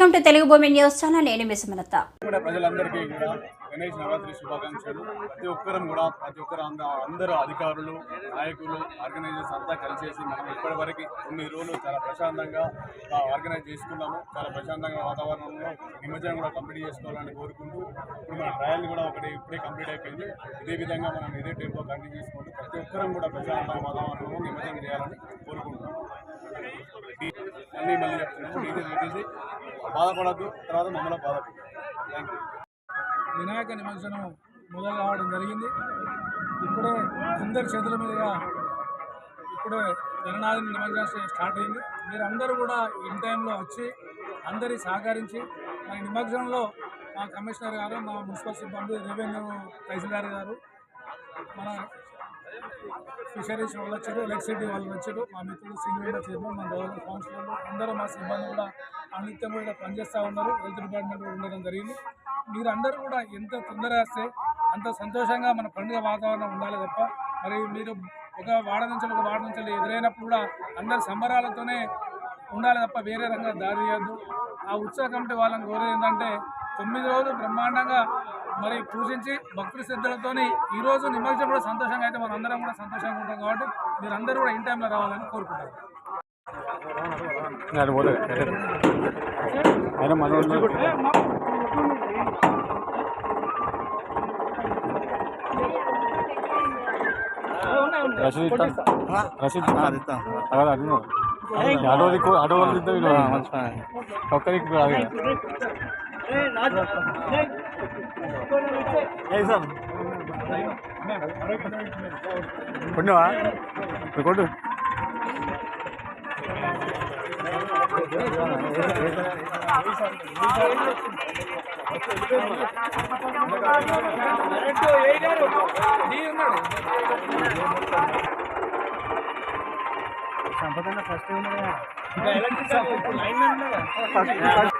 Welcome to Telugu భూమి news channel నేను మిసమలత కూడా ప్రజలందరికీ కూడా గణేష్ నవరాత్రి శుభాకాంక్షలు. ప్రతి ఒక్కరం కూడా ప్రతి ఒక్కరు అందరూ అధికారులు నాయకులు ఆర్గనైజర్స్ అంతా కలిసేసి మనం ఇప్పటివరకు కొన్ని రోజులు చాలా ప్రశాంతంగా ఆర్గనైజ్ చేసుకున్నాము. చాలా ప్రశాంతంగా వాతావరణంలో నిమజ్జనం కూడా కంప్లీట్ చేసుకోవాలని కోరుకుంటూ ఇప్పుడు మన ట్రయల్ కూడా ఒకటి ఇప్పుడే కంప్లీట్ అయిపోయింది. ఇదే విధంగా మనం ఇదే టైంలో కంటిన్యూ చేసుకుంటూ ప్రతి ఒక్కరం కూడా ప్రశాంతంగా వాతావరణంలో నిమజ్జనం చేయాలని కోరుకుంటున్నాం మళ్ళీ చెప్తున్నాము డీజే పెట్టేసి బాధపడద్దు. తర్వాత మమ్మల్ని బాధపడదు థ్యాంక్ యూ వినాయక నిమజ్జనం మొదలు కావడం జరిగింది. ఇప్పుడే అందరి చేతుల మీదుగా ఇప్పుడే జననాది నిమజ్జనం స్టార్ట్ అయింది. మీరందరూ కూడా ఇన్ టైంలో వచ్చి అందరి సహకరించి మన నిమజ్జనంలో మా కమిషనర్ గారు మా మున్సిపల్ సిబ్బంది రెవెన్యూ తహసీల్దార్ గారు మన ఫిషరీస్ వాళ్ళు వచ్చారు ఎలక్ట్రిసిటీ వాళ్ళు వచ్చారు మా మిత్రులు సీనియర్ చైర్మన్ మన గవర్నమెంట్ కౌన్సిలర్లు అందరూ మా సిబ్బంది కూడా అనిత్యం కూడా పనిచేస్తూ ఉన్నారు. హెల్త్ డిపార్ట్మెంట్ కూడా ఉండడం జరిగింది. మీరందరూ కూడా ఎంత తొందర వేస్తే అంత సంతోషంగా మన పండుగ వాతావరణం ఉండాలి తప్ప మరి మీరు ఒక వాడ నుంచి ఒక వాడ నుంచి ఎదురైనప్పుడు కూడా అందరు సంబరాలతోనే ఉండాలి తప్ప వేరే రంగా దారి చేయద్దు ఆ ఉత్సవ కమిటీ వాళ్ళని కోరేది ఏంటంటే తొమ్మిది రోజులు బ్రహ్మాండంగా మరి పూజించి భక్తుల శ్రద్ధలతోని ఈ రోజు నిమజ్జనం కూడా సంతోషంగా అయితే మనం అందరం కూడా సంతోషంగా ఉంటాం కాబట్టి మీరందరూ కూడా ఇన్ టైంలో రావాలని కోరుకుంటారు. రసీదు రసీదు అడిగిన ఆటో దిక్కు ఆటో వాళ్ళు ఇద్దాం ఒక్క దిక్కు రాదు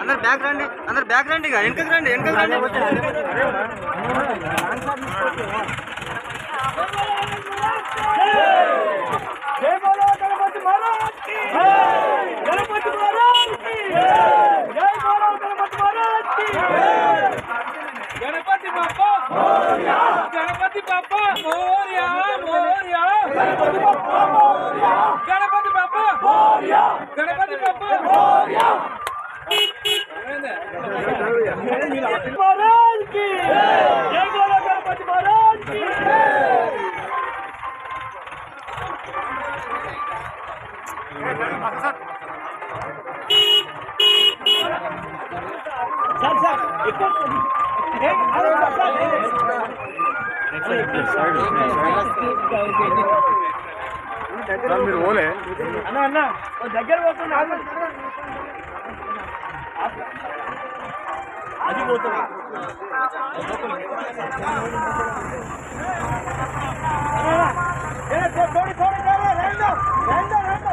అందరు బ్యాక్ రండి అందరు బ్యాక్ రండి ఇక వెనకకి రండి వెనకకి రండి. గణపతి మీరు పోలే అన్న అన్న దగ్గర పోతుంది అది పోతుంది రెండు రెండు రెండు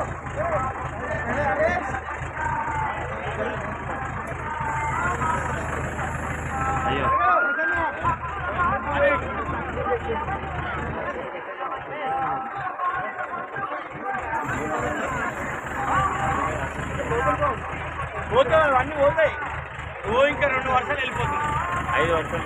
పోతాయి ఓ ఇంకా రెండు వర్షాలు వెళ్ళిపోతుంది ఐదు వర్షాలు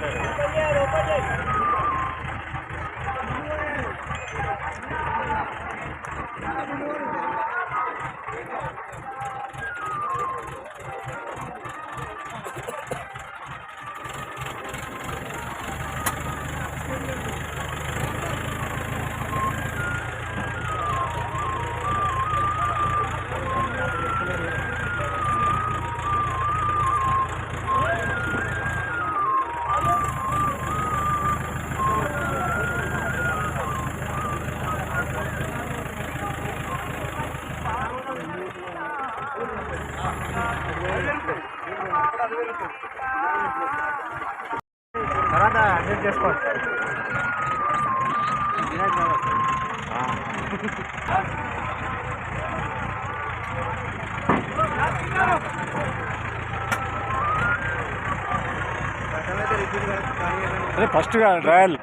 అడ్జస్ట్ చేసుకోవచ్చు అదే ఫస్ట్గా ట్రయల్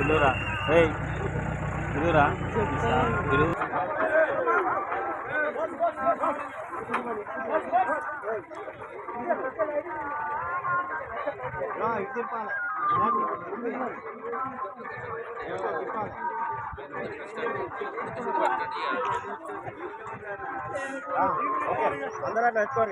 ఇల్లురా ఏయ్ ఇల్లురా ఇల్లు అందరూ అట్లా పెట్టుకోరు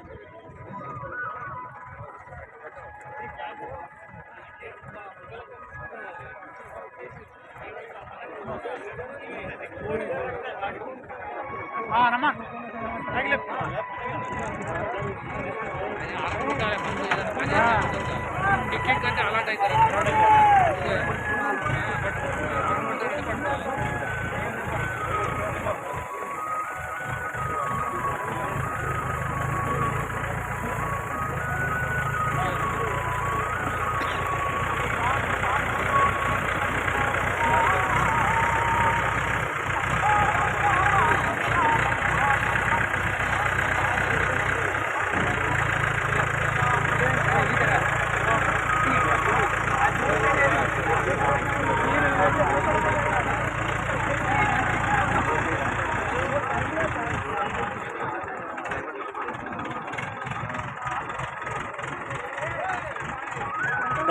ಟಿಕೆಟ್ ಗಂಟೆ ಅಲಾಟ್ ಆಯ್ತಾರೆ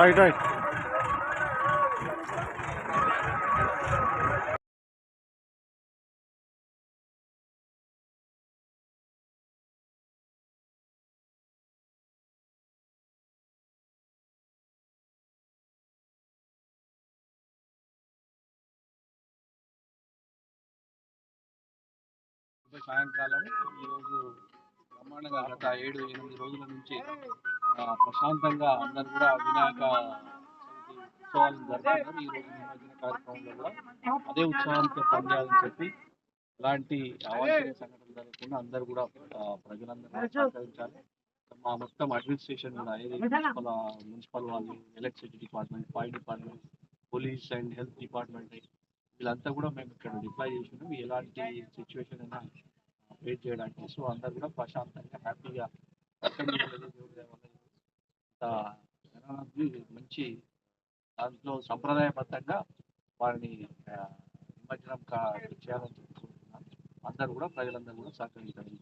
రైట్ రైట్ సాయంకాలం ఈరోజు బ్రహ్మాండంగా గత ఏడు ఎనిమిది రోజుల నుంచి ప్రశాంతంగా అందరు కూడా వినాయక చవితి ఉత్సవాలను జరుపుతున్నారు ఈ రోజు నిమజ్జన కార్యక్రమంలో కూడా అదే ఉత్సవానికి పనిచేయాలని చెప్పి ఎలాంటి అవాంఛనీయ సంఘటనలు జరగకుండా అందరు కూడా ప్రజలందరూ సహకరించాలి. మా మొత్తం అడ్మినిస్ట్రేషన్ కూడా ఏది మున్సిపల్ మున్సిపల్ వాళ్ళు electricity department fire department police and health department వీళ్ళంతా కూడా మేము ఇక్కడ డిప్లాయ్ చేసినాం. ఎలాంటి సిచ్యువేషన్ అయినా ఫేస్ చేయడానికి. సో అందరు కూడా ప్రశాంతంగా హ్యాపీగా మంచి దాంట్లో సంప్రదాయబద్ధంగా వారిని నిమజ్జనం కా చేయాలని చెప్పుకుంటున్నాను. అందరూ కూడా ప్రజలందరూ కూడా సహకరించాలి